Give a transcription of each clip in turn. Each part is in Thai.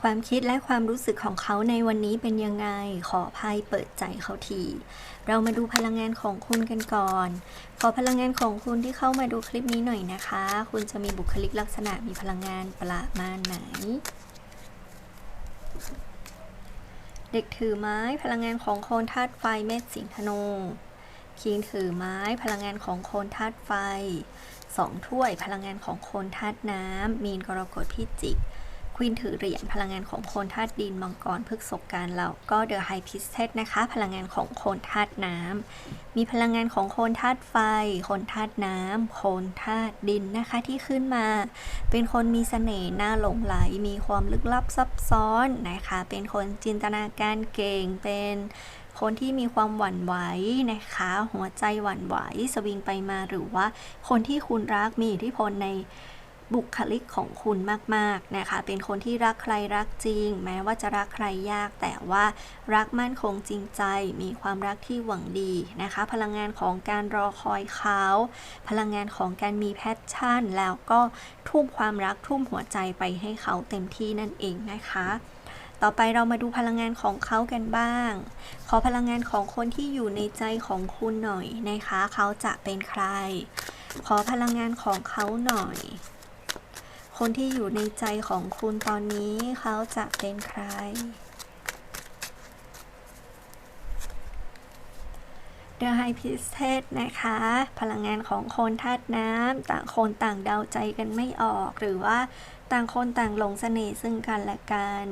ความคิดและความรู้สึกของเขาในวันนี้เป็นยังไง ขอภัยเปิดใจเขาที เรามาดูพลังงานของคุณกันก่อน ขอพลังงานของคุณที่เข้ามาดูคลิปนี้หน่อยนะคะ คุณจะมีบุคลิกลักษณะมีพลังงานประมาณไหน เด็กถือไม้พลังงานของโคนธาตุไฟเมษสิงห์ธนูคิงถือไม้พลังงานของโคนธาตุไฟสองถ้วยพลังงานของโคนธาตุน้ำมีนกรกฎพิจิก วีนถือเหรียญพลังงานของโคนธาตุดินมังกรพฤกษกการแล้วก็เดอะไฮพิสเทสนะคะ พลังงานของโคนธาตุน้ำมีพลังงานของโคนธาตุไฟ โคนธาตุน้ำโคนธาตุดินนะคะที่ขึ้นมา เป็นคนมีเสน่ห์น่าหลงไหล มีความลึกลับซับซ้อนนะคะ เป็นคนจินตนาการเก่ง เป็นคนที่มีความหวั่นไหวนะคะ หัวใจหวั่นไหวสวิงไปมาหรือว่าคนที่คุณรักมีอิทธิพลใน บุคลิกของคุณมากๆนะคะ เป็นคนที่รักใครรักจริง แม้ว่าจะรักใครยาก แต่ว่ารักมั่นคงจริงใจ มีความรักที่หวังดีนะคะ พลังงานของการรอคอยเขาพลังงานของการมีแพชชั่น แล้วก็ทุ่มความรักทุ่มหัวใจไปให้เขาเต็มที่นั่นเองนะคะต่อไปเรามาดูพลังงานของเขากันบ้าง ขอพลังงานของคนที่อยู่ในใจของคุณหน่อยนะคะ เขาจะเป็นใคร ขอพลังงานของเขาหน่อย คนที่อยู่ในใจของคุณตอนนี้เขาจะเป็นใคร เดือไฮพิเศษนะคะ พลังงานของคนธาตุน้ำต่างคนต่างเดาใจกันไม่ออก หรือว่าต่างคนต่างหลงเสน่ห์ซึ่งกันและกัน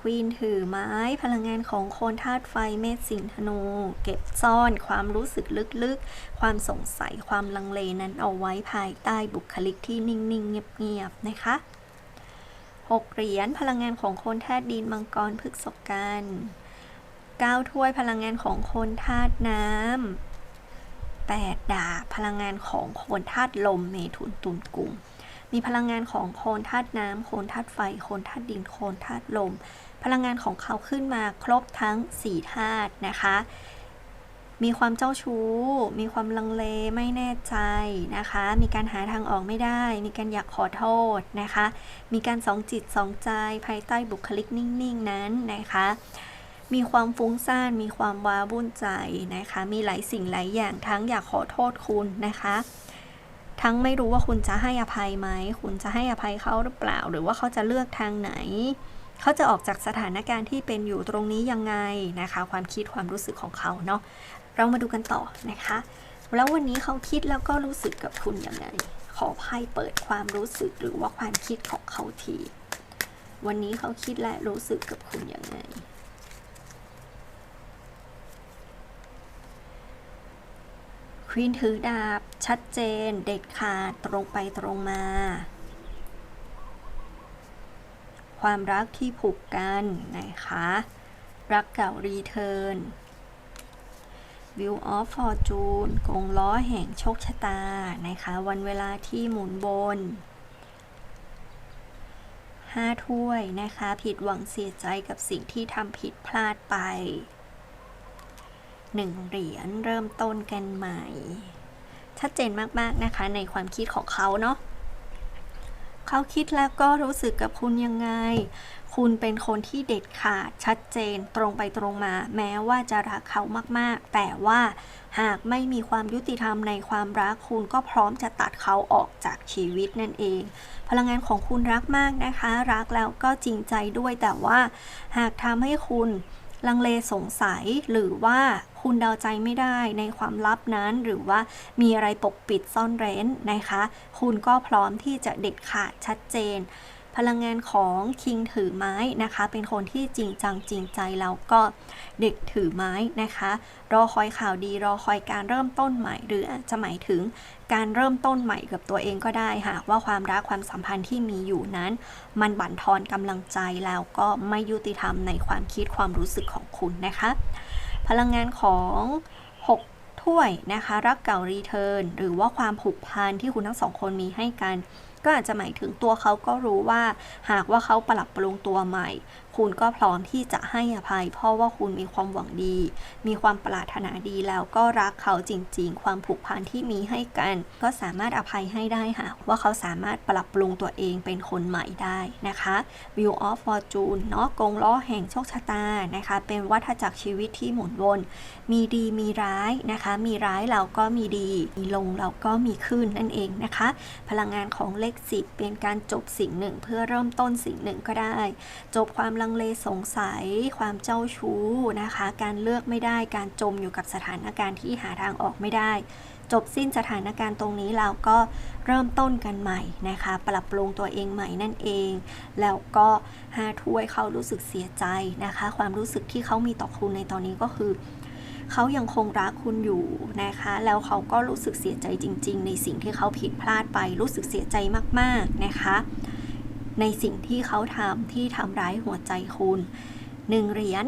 ควีนถือไม้ พลังงานของโคนธาตุไฟเมษสิงธนู เก็บซ่อนความรู้สึกลึกๆ ความสงสัยความลังเลนั้นเอาไว้ภายใต้บุคลิกที่นิ่งๆ เงียบๆ นะคะหกเหรียญพลังงานของโคนธาตุดินมังกรพฤกษกันเก้าถ้วยพลังงานของโคนธาตุน้ำแปดดาบพลังงานของโคนธาตุลมเมถุนตุลกุม มีพลังงานของโคนธาตุน้ำโคนธาตุไฟ โคนธาตุดิน โคนธาตุลม พลังงานของเขาขึ้นมาครบทั้ง4ธาตุนะคะ มีความเจ้าชู้ มีความลังเลไม่แน่ใจนะคะ มีการหาทางออกไม่ได้ มีการอยากขอโทษนะคะ มีการสองจิตสองใจภายใต้บุคลิกนิ่งๆนั้นนะคะมีความฟุ้งซ่าน มีความว้าวุ่นใจนะคะ มีหลายสิ่งหลายอย่างทั้งอยากขอโทษคุณนะคะ ทั้งไม่รู้ว่าคุณจะให้อภัยไหม คุณจะให้อภัยเขาหรือเปล่า หรือว่าเขาจะเลือกทางไหน เขาจะออกจากสถานการณ์ที่เป็นอยู่ตรงนี้ยังไงนะคะ ความคิดความรู้สึกของเขาเนาะ เรามาดูกันต่อนะคะ แล้ววันนี้เขาคิดแล้วก็รู้สึกกับคุณยังไง ขอไพ่เปิดความรู้สึกหรือว่าความคิดของเขาที วันนี้เขาคิดและรู้สึกกับคุณยังไง ควีนถือดาบ ชัดเจน เด็ดขาดตรงไปตรงมา ความรักที่ผูกกันนะคะ รักเก่ารีเทิร์น View of Fortune กงล้อแห่งโชคชะตานะคะ วันเวลาที่หมุนบนห้าถ้วยนะคะ ผิดหวังเสียใจกับสิ่งที่ทำผิดพลาดไป หนึ่งเหรียญเริ่มต้นกันใหม่ ชัดเจนมากๆนะคะในความคิดของเขาเนาะเขาคิดแล้วก็รู้สึกกับคุณยังไง คุณเป็นคนที่เด็ดขาดชัดเจนตรงไปตรงมา แม้ว่าจะรักเขามากๆ แต่ว่าหากไม่มีความยุติธรรมในความรักคุณก็พร้อมจะตัดเขาออกจากชีวิตนั่นเอง พลังงานของคุณรักมากนะคะ รักแล้วก็จริงใจด้วยแต่ว่า หากทำให้คุณลังเลสงสัยหรือว่า คุณเดาใจไม่ได้ในความลับนั้น หรือว่ามีอะไรปกปิดซ่อนเร้นนะคะ คุณก็พร้อมที่จะเด็ดขาดชัดเจน พลังงานของคิงถือไม้นะคะ เป็นคนที่จริงจังจริงใจแล้วก็เด็กถือไม้นะคะ รอคอยข่าวดีรอคอยการเริ่มต้นใหม่ หรืออาจจะหมายถึงการเริ่มต้นใหม่กับตัวเองก็ได้หากว่าความรักความสัมพันธ์ที่มีอยู่นั้น มันบั่นทอนกำลังใจแล้วก็ไม่ยุติธรรมในความคิดความรู้สึกของคุณนะคะ พลังงานของ 6 ถ้วยนะคะ รักเก่ารีเทิร์นหรือว่าความผูกพันที่คุณทั้งสองคนมีให้กัน ก็อาจจะหมายถึงตัวเขาก็รู้ว่า หากว่าเขาปรับปรุงตัวใหม่ คุณก็พร้อมที่จะให้อภัย เพราะว่าคุณมีความหวังดี มีความปรารถนาดีแล้วก็รักเขาจริง ๆ ความผูกพันที่มีให้กัน ก็สามารถอภัยให้ได้ค่ะ ว่าเขาสามารถปรับปรุงตัวเองเป็นคนใหม่ได้นะคะ View of Fortune เนาะกงล้อแห่งโชคชะตานะคะ เป็นวัฏจักรชีวิตที่หมุนวน มีดีมีร้ายนะคะ มีร้ายเราก็มีดี มีลงเราก็มีขึ้นนั่นเองนะคะ พลังงานของเลขสิบเป็นการจบสิ่งหนึ่ง เพื่อเริ่มต้นสิ่งหนึ่งก็ได้ จบความลังงเลสงสัย ความเจ้าชู้นะคะ การเลือกไม่ได้การจมอยู่กับสถานการณ์ที่หาทางออกไม่ได้ จบสิ้นสถานการณ์ตรงนี้เราก็เริ่มต้นกันใหม่นะคะ ปรับปรุงตัวเองใหม่นั่นเอง แล้วก็หาถ้วยเขารู้สึกเสียใจนะคะ ความรู้สึกที่เขามีต่อคุณในตอนนี้ก็คือเขายังคงรักคุณอยู่นะคะ แล้วเขาก็รู้สึกเสียใจจริง ๆ ในสิ่งที่เขาผิดพลาดไป รู้สึกเสียใจมาก ๆ นะคะ ในสิ่งที่เขาทำที่ทำร้ายหัวใจคุณหนึ่งเหรียญ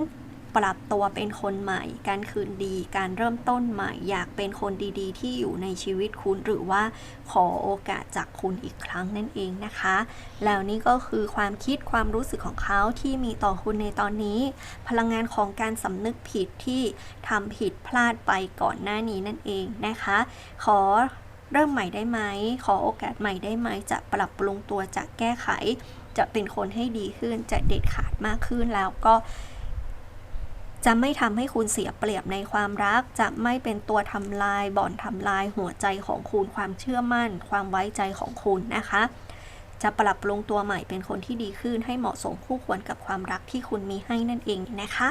ปรับตัวเป็นคนใหม่ การคืนดี การเริ่มต้นใหม่ อยากเป็นคนดีๆ ที่อยู่ในชีวิตคุณ หรือว่าขอโอกาสจากคุณอีกครั้งนั่นเองนะคะ แล้วนี่ก็คือความคิดความรู้สึกของเขาที่มีต่อคุณในตอนนี้ พลังงานของการสำนึกผิดที่ทำผิดพลาดไปก่อนหน้านี้นั่นเองนะคะ ขอ เริ่มใหม่ได้ไหม ขอโอกาสใหม่ได้ไหม จะปรับปรุงตัว จะแก้ไข จะเป็นคนให้ดีขึ้น จะเด็ดขาดมากขึ้นแล้วก็ จะไม่ทำให้คุณเสียเปรียบในความรัก จะไม่เป็นตัวทำลาย บ่อนทำลายหัวใจของคุณ ความเชื่อมั่น ความไว้ใจของคุณนะคะ จะปรับปรุงตัวใหม่เป็นคนที่ดีขึ้น ให้เหมาะสมคู่ควรกับความรักที่คุณมีให้นั่นเองนะคะ